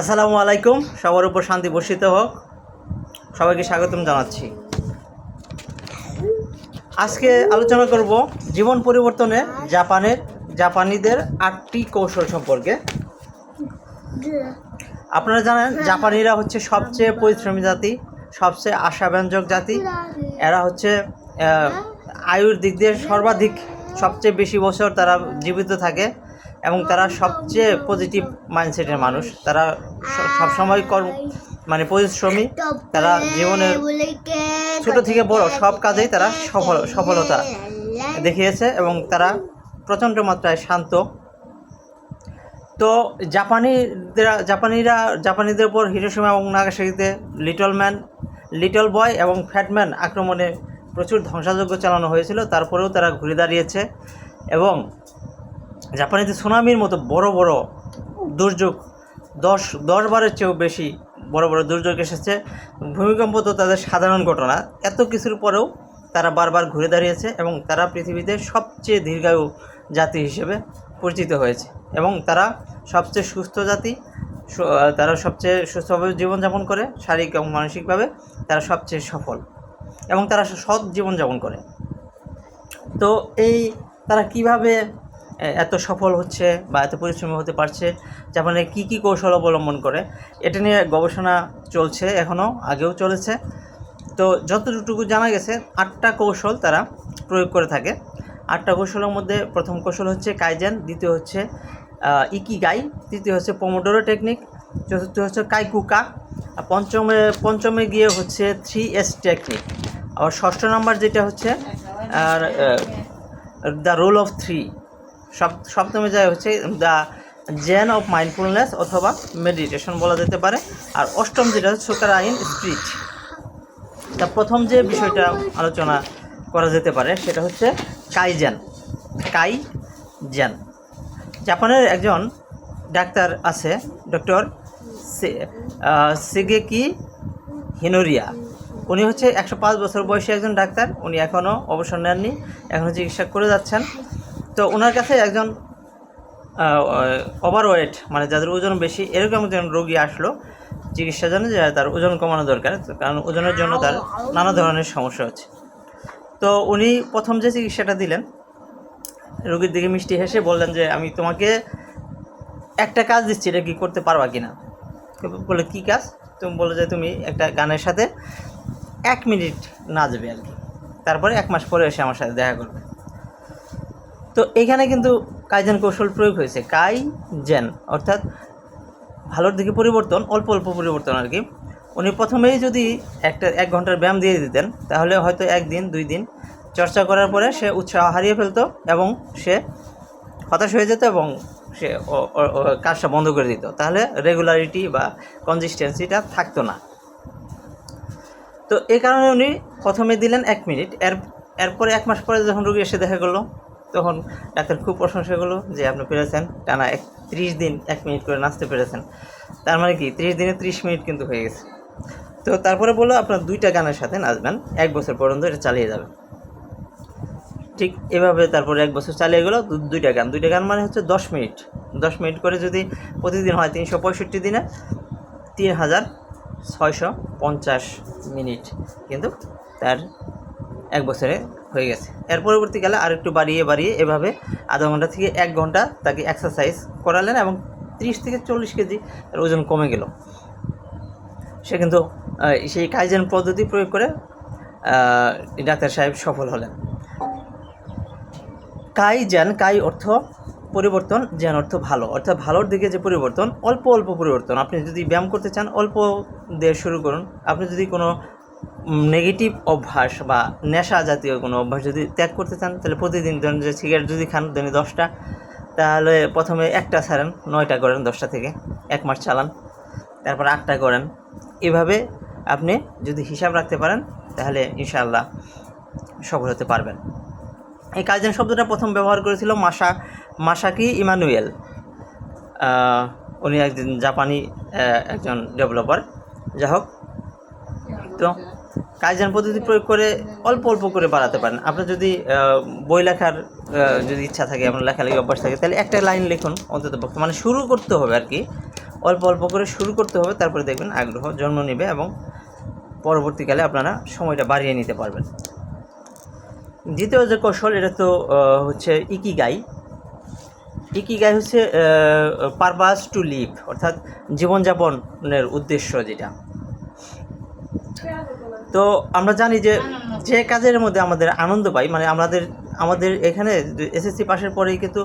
আসসালামু আলাইকুম, সবার উপর শান্তি বর্ষিত হোক। সবাইকে স্বাগতম জানাচ্ছি। আজকে আলোচনা করব জীবন পরিবর্তনে জাপানের জাপানিদের আটটি কৌশল সম্পর্কে। আপনারা জানেন, জাপানিরা হচ্ছে সবচেয়ে পরিশ্রমী জাতি, সবচেয়ে আশাব্যঞ্জক জাতি। এরা হচ্ছে আয়ুর দিক দিয়ে সর্বাধিক, সবচেয়ে বেশি বছর তারা জীবিত থাকে। এবং তারা সবচেয়ে পজিটিভ মাইন্ডসেটের মানুষ। তারা সবসময় কর্ম মানে পরিশ্রমী তারা জীবনের ছোট থেকে বড় সব কাজেই তারা সফল সফলতা দেখিয়েছে এবং তারা প্রচণ্ড মাত্রায় শান্ত। তো জাপানিরা জাপানিরা জাপানিদের উপর হিরোসীমা এবং নাগাসাকিতে লিটল ম্যান লিটল বয় এবং ফ্যাটম্যান আক্রমণে প্রচুর ধ্বংসাযজ্ঞ চালানো হয়েছিল। তারপরেও তারা ঘুরে দাঁড়িয়েছে এবং জাপানিদের সুনামির মতো বড় বড় দুর্যোগ, দশ দশ বারের চেয়েও বেশি বড় বড় দুর্যোগ এসেছে। ভূমিকম্প তো তাদের সাধারণ ঘটনা। এত কিছুর পরেও তারা বারবার ঘুরে দাঁড়িয়েছে এবং তারা পৃথিবীতে সবচেয়ে দীর্ঘায়ু জাতি হিসেবে পরিচিত হয়েছে এবং তারা সবচেয়ে সুস্থ জাতি তারা সবচেয়ে সুস্থভাবে জীবনযাপন করে, শারীরিক এবং মানসিকভাবে তারা সবচেয়ে সফল এবং তারা সৎ জীবনযাপন করে। তো এই তারা কীভাবে এত সফল হচ্ছে বা এত পরিশ্রমী হতে পারছে জাপানে কি কি কৌশল অবলম্বন করে, এটা নিয়ে গবেষণা চলছে এখনও, আগেও চলেছে। তো যতটুকু জানা গেছে, আটটা কৌশল তারা প্রয়োগ করে থাকে। আটটা কৌশলের মধ্যে প্রথম কৌশল হচ্ছে কাইজেন, দ্বিতীয় হচ্ছে ইকি গাই তৃতীয় হচ্ছে পমোডোরো টেকনিক, চতুর্থ হচ্ছে কাইকুকা, আর পঞ্চমে পঞ্চমে গিয়ে হচ্ছে থ্রি এস টেকনিক। আবার ষষ্ঠ নাম্বার যেটা হচ্ছে, আর দ্য রোল অফ থ্রি। সপ্তমে যায় হচ্ছে দ্য জেন অফ মাইন্ডফুলনেস অথবা মেডিটেশন বলা যেতে পারে। আর অষ্টম যেটা হচ্ছে সোকারা ইন স্পিরিট তা প্রথম যে বিষয়টা আলোচনা করা যেতে পারে সেটা হচ্ছে কাইজেন। কাই জেন জাপানের একজন ডাক্তার আছে, ডক্টর সিগেকি হিনোরিয়া। উনি হচ্ছে একশো পাঁচ বছর বয়সী একজন ডাক্তার। উনি এখনও অবসর নেননি এখনও চিকিৎসা করে যাচ্ছেন। তো ওনার কাছে একজন ওভারওয়েট মানে যাদের ওজন বেশি, এরকম একজন রোগী আসলো, চিকিৎসার জন্য যে তার ওজন কমানো দরকার কারণ ওজনের জন্য তার নানা ধরনের সমস্যা হচ্ছে। তো উনি প্রথম যে চিকিৎসাটা দিলেন, রোগীর দিকে মিষ্টি হেসে বললেন যে, আমি তোমাকে একটা কাজ দিচ্ছি, এটা কি করতে পারবা কি না বলে, কী কাজ? তুমি বলো যে, তুমি একটা গানের সাথে এক মিনিট নাচবে আর কি। তারপরে এক মাস পরে এসে আমার সাথে দেখা করবে। তো এখানে কিন্তু কাইজেন কৌশল প্রয়োগ হয়েছে। কাই জেন অর্থাৎ ভালোর দিকে পরিবর্তন, অল্প অল্প পরিবর্তন আর কি। উনি প্রথমেই যদি একটা এক ঘণ্টার ব্যায়াম দিয়ে দিতেন, তাহলে হয়তো একদিন, দুই দিন চর্চা করার পরে সে উৎসাহ হারিয়ে ফেলতো এবং সে হতাশ হয়ে যেত এবং সে কাজটা বন্ধ করে দিত। তাহলে রেগুলারিটি বা কনসিস্টেন্সিটা থাকতো না। তো এই কারণে উনি প্রথমে দিলেন এক মিনিট। এর, এরপরে এক মাস পরে যখন রুগী এসে দেখা করল তখন ডাক্তার খুব প্রশংসা করল যে আপনি পেরেছেন। টানা এক ত্রিশ দিন এক মিনিট করে নাচতে পেরেছেন। তার মানে কি? ত্রিশ দিনে ত্রিশ মিনিট কিন্তু হয়ে গেছে। তো তারপরে বলল, আপনার দুইটা গানের সাথে নাচবেন। এক বছর পর্যন্ত এটা চালিয়ে যাবেন ঠিক এভাবে তারপরে এক বছর চালিয়ে গেলো দুইটা গান। দুইটা গান মানে হচ্ছে দশ মিনিট। দশ মিনিট করে যদি প্রতিদিন হয় তিনশো পঁয়ষট্টি দিনে, তিন হাজার ছয়শো পঞ্চাশ মিনিট কিন্তু তার এক বছরে হয়ে গেছে। এর পরবর্তীকালে আর একটু বাড়িয়ে বাড়িয়ে এভাবে আধা ঘণ্টা থেকে এক ঘণ্টা তাকে এক্সারসাইজ করালেন এবং তিরিশ থেকে চল্লিশ কেজি তার ওজন কমে গেল। সে কিন্তু সেই কাইজেন পদ্ধতি প্রয়োগ করে ডাক্তার সাহেব সফল হলেন। কাই জ্যান কাই অর্থ পরিবর্তন জ্যান অর্থ ভালো। অর্থাৎ ভালোর দিকে যে পরিবর্তন, অল্প অল্প পরিবর্তন। আপনি যদি ব্যায়াম করতে চান, অল্প দিয়ে শুরু করুন। আপনি যদি কোনো নেগেটিভ অভ্যাস বা নেশা জাতীয় কোনো অভ্যাস যদি ত্যাগ করতে চান, তাহলে প্রতিদিন ধরেন যে সিগারেট যদি খান দিনে দশটা, তাহলে প্রথমে একটা ছাড়েন, নয়টা করেন দশটা থেকে, এক মাস চালান, তারপর আটটা করেন। এভাবে আপনি যদি হিসাব রাখতে পারেন, তাহলে ইনশাআল্লাহ সফল হতে পারবেন। এই কাজেন শব্দটা প্রথম ব্যবহার করেছিল মাসা মাসাকি ইমানুয়েল। উনি একজন জাপানি একজন ডেভেলপার। যাই হোক, তো কাইজেন পদ্ধতি প্রয়োগ করে অল্প অল্প করে বাড়াতে পারেন। আপনার যদি বই লেখার যদি ইচ্ছা থাকে, আপনার লেখালেখি অভ্যাস থাকে, তাহলে একটা লাইন লিখুন অন্তত পক্ষে। মানে শুরু করতে হবে আর কি। অল্প অল্প করে শুরু করতে হবে, তারপরে দেখবেন আগ্রহ, জন্ম নেবে এবং পরবর্তীকালে আপনারা সময়টা বাড়িয়ে নিতে পারবেন। দ্বিতীয় যে কৌশল, এটা তো হচ্ছে ইকিগাই। ইকিগাই হচ্ছে পারপাস টু লিভ অর্থাৎ জীবনযাপনের উদ্দেশ্য যেটা। তো আমরা জানি যে যে কাজের মধ্যে আমাদের আনন্দ পাই মানে আমাদের আমাদের এখানে এসএসসি পাশের পরেই কিন্তু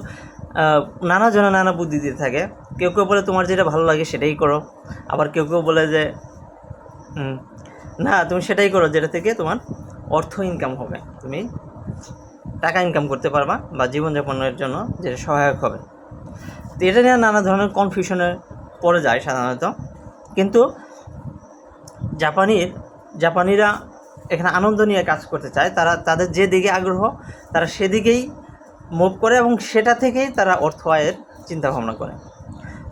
নানা জনে নানা বুদ্ধি দিতে থাকে। কেউ কেউ বলে তোমার যেটা ভালো লাগে সেটাই করো। আবার কেউ কেউ বলে যে না, তুমি সেটাই করো যেটা থেকে তোমার অর্থ ইনকাম হবে। তুমি টাকা ইনকাম করতে পারবা বা জীবনযাপনের জন্য যেটা সহায়ক হবে। তো এটা নিয়ে নানা ধরনের কনফিউশনে পড়ে যায় সাধারণত। কিন্তু জাপানির জাপানিরা এখানে আনন্দ নিয়ে কাজ করতে চায়। তারা তাদের যে দিকে আগ্রহ, তারা সেদিকেই মুভ করে এবং সেটা থেকেই তারা অর্থ আয়ের চিন্তা ভাবনা করে।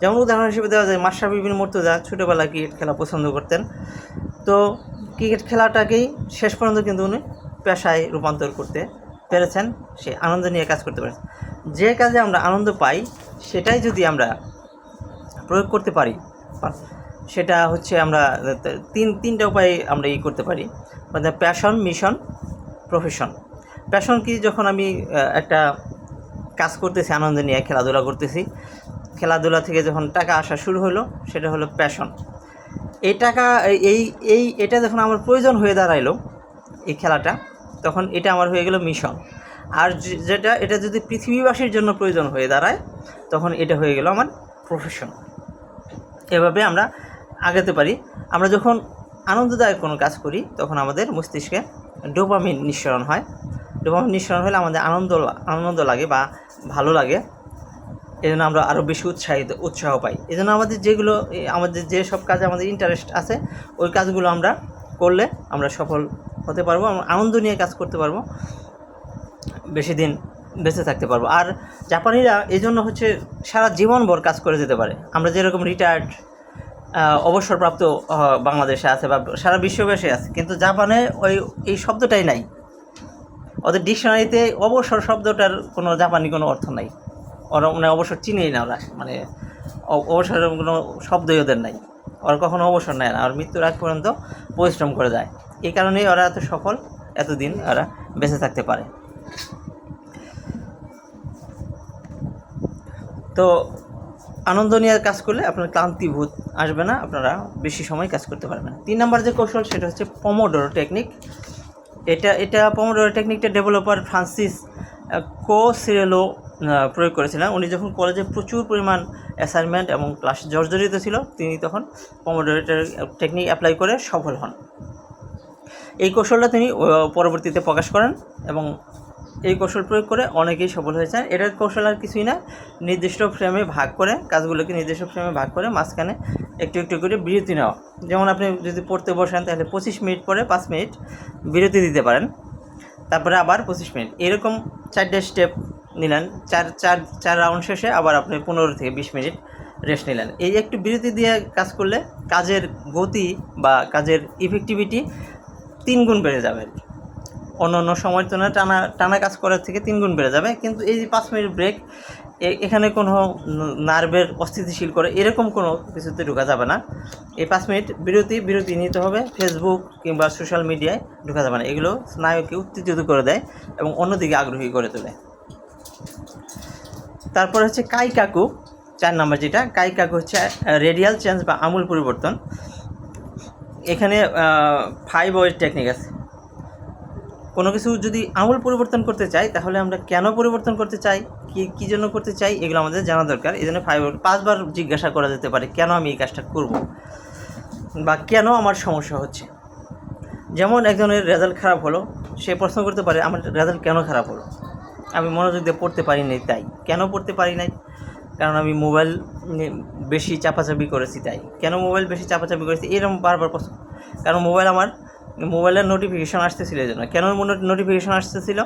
যেমন উদাহরণ হিসেবে দেওয়া যায় মাস্টার বিপিন মর্তুজা ছোটোবেলায় ক্রিকেট খেলা পছন্দ করতেন। তো ক্রিকেট খেলাটাকেই শেষ পর্যন্ত কিন্তু উনি পেশায় রূপান্তর করতে পেরেছেন। সে আনন্দ নিয়ে কাজ করতে পেরেছেন যে কাজে আমরা আনন্দ পাই, সেটাই যদি আমরা প্রয়োগ করতে পারি সেটা হচ্ছে আমরা, তিন, তিনটা উপায়ে আমরা ই করতে পারি। প্যাশন মিশন প্রফেশন প্যাশন কি? যখন আমি একটা কাজ করতেছি, আনন্দ নিয়ে খেলাধুলা করতেছি, খেলাধুলা থেকে যখন টাকা আসা শুরু হলো, সেটা হলো প্যাশন এই টাকা, এই- এই এই এটা যখন আমার প্রয়োজন হয়ে দাঁড়াইলো, এই খেলাটা, তখন এটা আমার হয়ে গেল মিশন আর যেটা, এটা যদি পৃথিবীবাসীর জন্য প্রয়োজন হয়ে দাঁড়ায়, তখন এটা হয়ে গেল আমার প্রফেশন এভাবে আমরা আগাতে পারি। আমরা যখন আনন্দদায়ক কোনো কাজ করি, তখন আমাদের মস্তিষ্কে ডোপামিন নিঃসরণ হয়। ডোপামিন নিঃসরণ হলে আমাদের আনন্দ আনন্দ লাগে বা ভালো লাগে। এই জন্য আমরা আরও বেশি উৎসাহিত, উৎসাহ পাই। এই জন্য আমাদের যেগুলো আমাদের যে সব কাজে আমাদের ইন্টারেস্ট আছে, ওই কাজগুলো আমরা করলে আমরা সফল হতে পারব আনন্দ নিয়ে কাজ করতে পারব, বেশি দিন বেঁচে থাকতে পারব। আর জাপানিরা এই জন্য হচ্ছে সারা জীবনভর কাজ করে যেতে পারে। আমরা যেরকম রিটায়ার্ড অবসরপ্রাপ্ত বাংলাদেশে আছে বা সারা বিশ্ববাসী আছে। কিন্তু জাপানে ওই, এই শব্দটাই নাই। ওদের ডিকশনারিতে অবসর শব্দটার কোনো জাপানি কোনো অর্থ নাই। ওরা মানে অবসর চিনেই না ওরা মানে অ- অবসরের কোনো শব্দই ওদের নাই। ওরা কখনো অবসর নেয় না, আর মৃত্যুর আগ পর্যন্ত পরিশ্রম করে যায়। এই কারণেই ওরা এত সফল, এতদিন ওরা বেঁচে থাকতে পারে। তো আনন্দ নিয়ে কাজ করলে আপনার ক্লান্তিবোধ আসবে না, আপনারা বেশি সময় কাজ করতে পারবেন তিন নম্বর যে কৌশল, সেটা হচ্ছে পমোডোরো টেকনিক এটা এটা পমোডোরো টেকনিকটা ডেভেলপার ফ্রান্সিস কো সিরেলো প্রয়োগ করেছিলেন। উনি যখন কলেজে প্রচুর পরিমাণ অ্যাসাইনমেন্ট এবং ক্লাস জর্জরিত ছিল, তিনি তখন পমোডোরো টেকনিক অ্যাপ্লাই করে সফল হন। এই কৌশলটা তিনি পরবর্তীতে প্রকাশ করেন এবং এই কৌশল প্রয়োগ করে অনেকেই সফল হয়েছেন এটার কৌশল আর কিছুই না। নির্দিষ্ট ফ্রেমে ভাগ করে, কাজগুলোকে নির্দিষ্ট ফ্রেমে ভাগ করে মাঝখানে একটু একটু করে বিরতি নেওয়া। যেমন আপনি যদি পড়তে বসেন, তাহলে পঁচিশ মিনিট পরে পাঁচ মিনিট বিরতি দিতে পারেন। তারপরে আবার পঁচিশ মিনিট। এরকম চারটে স্টেপ নিলেন। চার চার চার রাউন্ড শেষে আবার আপনি পনেরো থেকে বিশ মিনিট রেস্ট নিলেন। এই একটু বিরতি দিয়ে কাজ করলে কাজের গতি বা কাজের ইফেক্টিভিটি তিন গুণ বেড়ে যাবে। অন্য অন্য সময়ের তুলনায় টানা টানা কাজ করার থেকে তিন গুণ বেড়ে যাবে। কিন্তু এই যে পাঁচ মিনিট ব্রেক এখানে কোনো নার্ভের অস্থিতিশীল করে এরকম কোনো কিছুতে ঢোকা যাবে না। এই পাঁচ মিনিট বিরতি বিরতি নিতে হবে। ফেসবুক কিংবা সোশ্যাল মিডিয়ায় ঢোকা যাবে না। এগুলো স্নায়ুকে উত্তেজিত করে দেয় এবং অন্যদিকে আগ্রহী করে তোলে। তারপর হচ্ছে কাই কাকু চার নাম্বার যেটা কাই কাকু হচ্ছে রেডিয়াল চেঞ্জ বা আমূল পরিবর্তন। এখানে ফাইভ ওয়ের টেকনিক আছে। কোনো কিছু যদি আমূল পরিবর্তন করতে চাই, তাহলে আমরা কেন পরিবর্তন করতে চাই, কি, কী জন্য করতে চাই, এগুলো আমাদের জানা দরকার। এই জন্য ফাইভ পাঁচবার জিজ্ঞাসা করা যেতে পারে, কেন আমি এই কাজটা করব? বা কেন আমার সমস্যা হচ্ছে? যেমন একজনের রেজাল্ট খারাপ হলো, সে প্রশ্ন করতে পারে, আমার রেজাল্ট কেন খারাপ হলো? আমি মনোযোগ দিয়ে পড়তে পারি নাই, তাই। কেন পড়তে পারি নাই? কারণ আমি মোবাইল বেশি চাপাচাপি করেছি, তাই। কেন মোবাইল বেশি চাপাচাপি করেছি? এরকম বারবার প্রশ্ন। কারণ মোবাইল আমার মোবাইলের নোটিফিকেশান আসতেছিল এই জন্য। কেন নোটিফিকেশন আসতেছিল?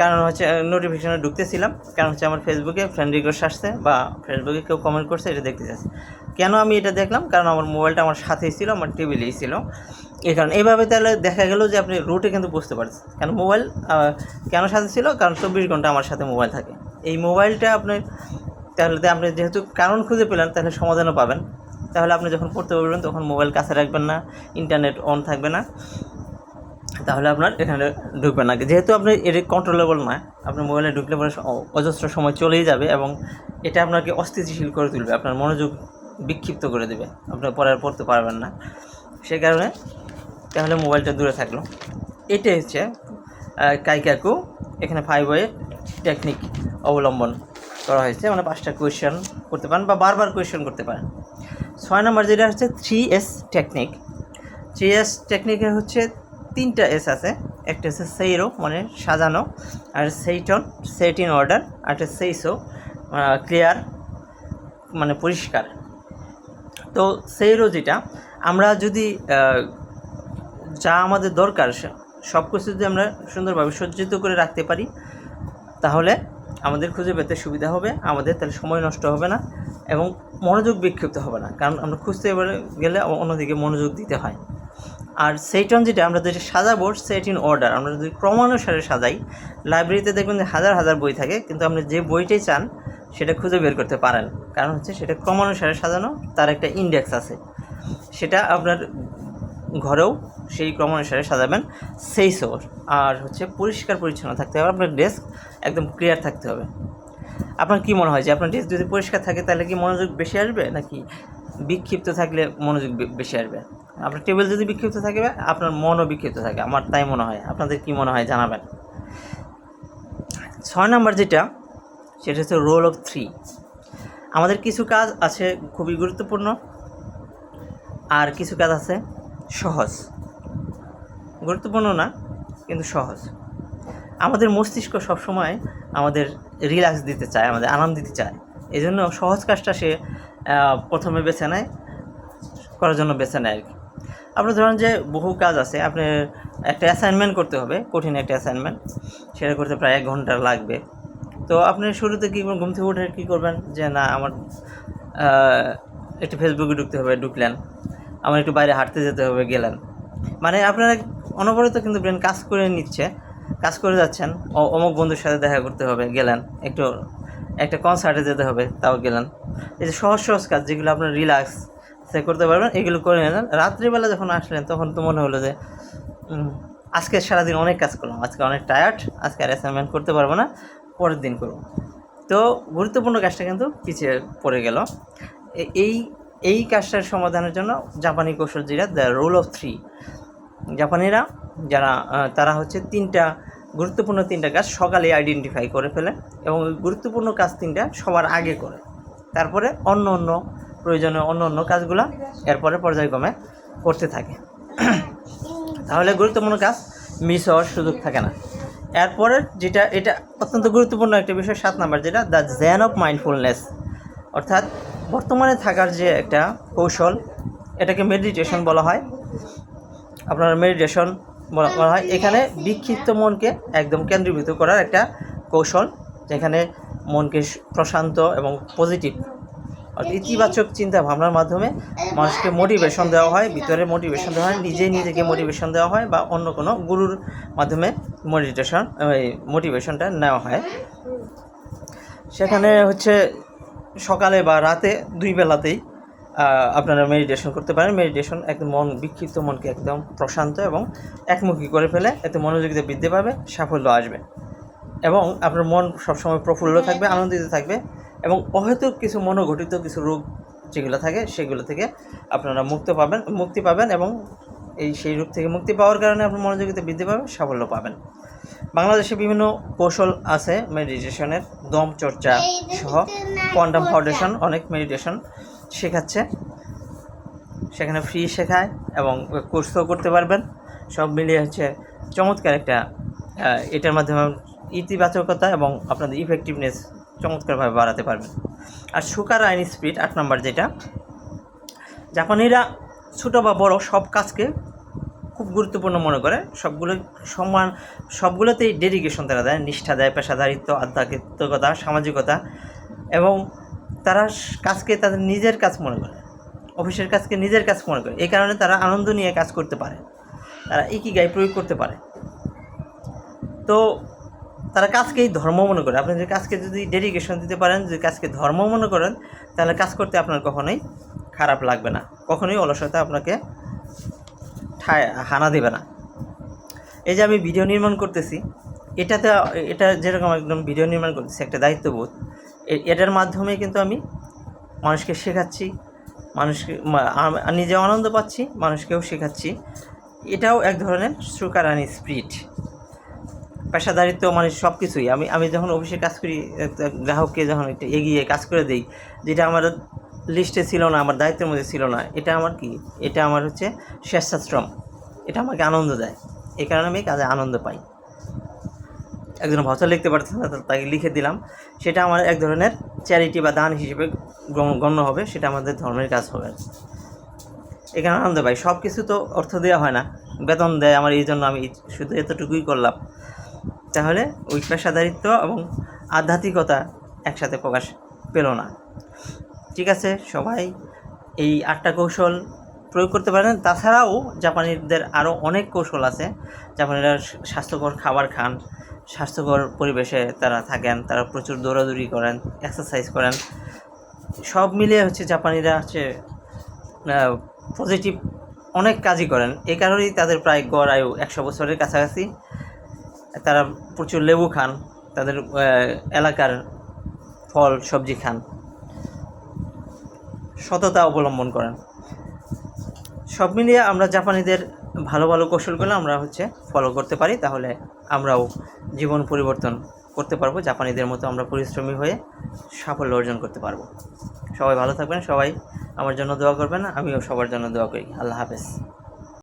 কারণ হচ্ছে নোটিফিকেশনে ঢুকতেছিলাম। কারণ হচ্ছে আমার ফেসবুকে ফ্রেন্ড রিকোয়েস্ট আসছে বা ফেসবুকে কেউ কমেন্ট করছে, এটা দেখতে চাচ্ছি। কেন আমি এটা দেখলাম? কারণ আমার মোবাইলটা আমার সাথেই ছিল, আমার টেবিলেই ছিল। এই কারণে এইভাবে তাহলে দেখা গেল যে আপনি রুটে কিন্তু বুঝতে পারছেন। কারণ মোবাইল কেন সাথে ছিল? কারণ চব্বিশ ঘণ্টা আমার সাথে মোবাইল থাকে। এই মোবাইলটা আপনি, তাহলে আপনি যেহেতু কারণ খুঁজে পেলেন, তাহলে সমাধানও পাবেন। তাহলে আপনি যখন পড়তে বলবেন, তখন মোবাইল কাছে রাখবেন না ইন্টারনেট অন থাকবে না। তাহলে আপনার এখানে ঢুকবে না। যেহেতু আপনি এটা কন্ট্রোলেবল না আপনার মোবাইলে ঢুকলে পরে অজস্র সময় চলেই যাবে এবং এটা আপনাকে অস্থিতিশীল করে তুলবে। আপনার মনোযোগ বিক্ষিপ্ত করে দেবে। আপনার পরে আর পড়তে পারবেন না। সে কারণে তাহলে মোবাইলটা দূরে থাকল। এটাই হচ্ছে কাইকাকু। এখানে ফাইভ ওয়ে টেকনিক অবলম্বন করা হয়েছে। মানে পাঁচটা কোয়েশ্চেন করতে পারেন বা বারবার কোয়েশ্চেন করতে পারেন। ছয় নম্বর যেটা হচ্ছে three S technique three S টেকনিকে হচ্ছে তিনটা এস আছে। একটা হচ্ছে সেইরো মানে সাজানো, আর সেইটন সেট ইন অর্ডার আর একটা সেইসো ক্লিয়ার মানে পরিষ্কার। তো সেইরো যেটা, আমরা যদি যা আমাদের দরকার সব কিছু যদি আমরা সুন্দরভাবে সজ্জিত করে রাখতে পারি, তাহলে আমাদের খুঁজে পেতে সুবিধা হবে। আমাদের তাহলে সময় নষ্ট হবে না। এবং মনোযোগ বিক্ষিপ্ত হবে না, কারণ আমরা খুঁজতে এবারে গেলে অন্যদিকে মনোযোগ দিতে হয়। আর সেইটন যেটা, আমরা যেটা সাজাবো সেট ইন অর্ডার। আমরা যদি ক্রমানুসারে সাজাই, লাইব্রেরিতে দেখবেন যে হাজার হাজার বই থাকে, কিন্তু আপনি যে বইটাই চান, সেটা খুঁজে বের করতে পারেন। কারণ হচ্ছে সেটা ক্রমানুসারে সাজানো, তার একটা ইন্ডেক্স আছে। সেটা আপনার ঘরেও সেই ক্রমানুসারে সাজাবেন, সেই সোর আর হচ্ছে পরিষ্কার পরিচ্ছন্ন থাকতে হবে, আপনার ডেস্ক একদম ক্লিয়ার থাকতে হবে। আপনার কি মনে হয় যে আপনার ডেস্ক যদি পরিষ্কার থাকে তাহলে কি মনোযোগ বেশি আসবে নাকি বিক্ষিপ্ত থাকলে মনোযোগ বেশি আসবে? আপনার টেবিল যদি বিক্ষিপ্ত থাকে আপনার মনও বিক্ষিপ্ত থাকে, আমার তাই মনে হয়। আপনাদের কি মনে হয় জানাবেন? ছয় নম্বর যেটা, সেটা হচ্ছে রোল অফ থ্রি আমাদের কিছু কাজ আছে খুবই গুরুত্বপূর্ণ, আর কিছু কাজ আছে সহজ। গুরুত্বপূর্ণ না, কিন্তু সহজ। আমাদের মস্তিষ্ক সবসময় আমাদের রিল্যাক্স দিতে চায়, আমাদের আনন্দ দিতে চায়। এই জন্য সহজ কাজটা সে প্রথমে বেছে নেয়, করার জন্য বেছে নেয় আর কি। আপনার ধরেন যে বহু কাজ আছে, আপনি একটা অ্যাসাইনমেন্ট করতে হবে, কঠিন একটা অ্যাসাইনমেন্ট সেটা করতে প্রায় এক ঘণ্টা লাগবে। তো আপনি শুরুতে কী ঘুম থেকে উঠে কী করবেন? যে না, আমার একটু ফেসবুকে ঢুকতে হবে, ঢুকলেন। আমার একটু বাইরে হাঁটতে যেতে হবে, গেলেন। মানে আপনারা অনবরত কিন্তু ব্রেন কাজ করে নিচ্ছে। কাজ করে যাচ্ছেন। অমুক বন্ধুর সাথে দেখা করতে হবে, গেলেন। একটু, একটা কনসার্টে যেতে হবে, তাও গেলেন। এই যে সহজ সহজ কাজ যেগুলো আপনার রিল্যাক্স সে করতে পারবেন, এগুলো করে নিলেন রাত্রিবেলা যখন আসলেন, তখন তো মনে হলো যে আজকে সারাদিন অনেক কাজ করলাম। আজকে অনেক টায়ার্ড আজকে আর অ্যাসাইনমেন্ট করতে পারব না, পরের দিন করব। তো গুরুত্বপূর্ণ কাজটা কিন্তু পিছিয়ে পড়ে গেল। এই এই কাজটার সমাধানের জন্য জাপানি কৌশল যেটা দ্য রোল অফ থ্রি জাপানিরা যারা তারা হচ্ছে তিনটা গুরুত্বপূর্ণ তিনটা কাজ সকালে আইডেন্টিফাই করে ফেলে এবং গুরুত্বপূর্ণ কাজ তিনটা সবার আগে করে। তারপরে অন্য অন্য প্রয়োজনীয় অন্য অন্য কাজগুলো এরপরে পর্যায়ক্রমে করতে থাকে। তাহলে গুরুত্বপূর্ণ কাজ মিস হওয়ার সুযোগ থাকে না। এরপরের যেটা, এটা অত্যন্ত গুরুত্বপূর্ণ একটা বিষয়, সাত নাম্বার যেটা দ্য জ্যান অফ মাইন্ডফুলনেস অর্থাৎ বর্তমানে থাকার যে একটা কৌশল, এটাকে মেডিটেশন বলা হয়। আপনার মেডিটেশন বলা হয় এখানে বিক্ষিপ্ত মনকে একদম কেন্দ্রীভূত করার একটা কৌশল, যেখানে মনকে প্রশান্ত এবং পজিটিভ অর্থাৎ ইতিবাচক চিন্তা ভাবনার মাধ্যমে মানুষকে মোটিভেশন দেওয়া হয়, ভিতরে মোটিভেশন দেওয়া হয়, নিজে নিজেকে মোটিভেশন দেওয়া হয় বা অন্য কোনো গুরুর মাধ্যমে মেডিটেশন মোটিভেশনটা নেওয়া হয়। সেখানে হচ্ছে সকালে বা রাতে দুই বেলাতেই আপনারা মেডিটেশন করতে পারেন। মেডিটেশন একদম মন, বিক্ষিপ্ত মনকে একদম প্রশান্ত এবং একমুখী করে ফেলে। এতে মনোযোগিতা বৃদ্ধি পাবে, সাফল্য আসবে। এবং আপনার মন সবসময় প্রফুল্ল থাকবে, আনন্দিত থাকবে এবং অহেতুক কিছু মনোঘটিত কিছু রোগ যেগুলো থাকে, সেগুলো থেকে আপনারা মুক্ত পাবেন, মুক্তি পাবেন এবং এই সেই রোগ থেকে মুক্তি পাওয়ার কারণে আপনার মনোযোগিতা বৃদ্ধি পাবে, সাফল্য পাবেন। বাংলাদেশে বিভিন্ন কৌশল আছে মেডিটেশনের দম চর্চা সহ কোয়ান্টাম ফাউন্ডেশন অনেক মেডিটেশন শেখাচ্ছে। সেখানে ফ্রি শেখায় এবং কোর্সও করতে পারবেন। সব মিলিয়ে হচ্ছে চমৎকার একটা এটার মাধ্যমে ইতিবাচকতা এবং আপনাদের ইফেক্টিভনেস চমৎকারভাবে বাড়াতে পারবেন। আর সুকার আইন স্পিড আট নম্বর যেটা, জাপানিরা ছোটো বা বড় সব কাজকে খুব গুরুত্বপূর্ণ মনে করে। সবগুলো সম্মান সবগুলোতেই ডেডিকেশন তারা দেয়। নিষ্ঠা দেয়, পেশাদারিত্ব, আধ্যাত্মিকতা, সামাজিকতা এবং তারা কাজকে তাদের নিজের কাজ মনে করে। অফিসের কাজকে নিজের কাজ মনে করে। এই কারণে তারা আনন্দ নিয়ে কাজ করতে পারে। তারা একই গায়ে প্রয়োগ করতে পারে। তো তারা কাজকেই ধর্ম মনে করে। আপনি যদি কাজকে যদি ডেডিকেশন দিতে পারেন, যদি কাজকে ধর্ম মনে করেন, তাহলে কাজ করতে আপনার কখনোই খারাপ লাগবে না। কখনোই অলসতা আপনাকে ঠায়, হানা দেবে না। এই যে আমি ভিডিও নির্মাণ করতেছি, এটাতে, এটা যেরকম একদম ভিডিও নির্মাণ করতেছি, একটা দায়িত্ববোধ। এটার মাধ্যমে কিন্তু আমি মানুষকে শেখাচ্ছি, মানুষকে নিজেও আনন্দ পাচ্ছি, মানুষকেও শেখাচ্ছি। এটাও এক ধরনের সুকারানি স্পিরিট। পেশাদারিত্ব মানে সব কিছুই আমি আমি যখন অফিসে কাজ করি গ্রাহককে যখন একটু এগিয়ে কাজ করে দিই, যেটা আমার লিস্টে ছিল না, আমার দায়িত্বের মধ্যে ছিল না, এটা আমার কি? এটা আমার হচ্ছে স্বেচ্ছাশ্রম এটা আমাকে আনন্দ দেয়। এই কারণে আমি কাজে আনন্দ পাই। একজন ভাষা লিখতে পারছে না তাকে লিখে দিলাম। সেটা আমার এক ধরনের চ্যারিটি বা দান হিসেবে গণ্য হবে, সেটা আমাদের ধর্মের কাজ হবে। এখানে আনন্দ পাই। সব কিছু তো অর্থ দেওয়া হয় না। বেতন দেয়, আমার এই জন্য আমি শুধু এতটুকুই করলাম। তাহলে ওই পেশাদারিত্ব এবং আধ্যাত্মিকতা একসাথে প্রকাশ পেল না। ঠিক আছে, সবাই এই আটটা কৌশল প্রয়োগ করতে পারেন। তাছাড়াও জাপানিদের আরও অনেক কৌশল আছে। জাপানিরা স্বাস্থ্যকর খাবার খান স্বাস্থ্যকর পরিবেশে তারা থাকেন, তারা প্রচুর দৌড়াদৌড়ি করেন এক্সারসাইজ করেন। সব মিলিয়ে হচ্ছে জাপানিরা হচ্ছে পজিটিভ অনেক কাজই করেন। এই কারণেই তাদের প্রায় গড় আয়ু একশো বছরের কাছাকাছি। তারা প্রচুর লেবু খান, তাদের এলাকার ফল, সবজি খান। সততা অবলম্বন করেন। সব মিলিয়ে আমরা জাপানিদের ভালো ভালো কৌশলগুলো আমরা হচ্ছে ফলো করতে পারি, তাহলে আমরাও জীবন পরিবর্তন করতে পারব, জাপানিদের মতো আমরা পরিশ্রমী হয়ে সাফল্য অর্জন করতে পারব। সবাই ভালো থাকবেন, সবাই আমার জন্য দোয়া করবেন, আমিও সবার জন্য দোয়া করি। আল্লাহ হাফেজ।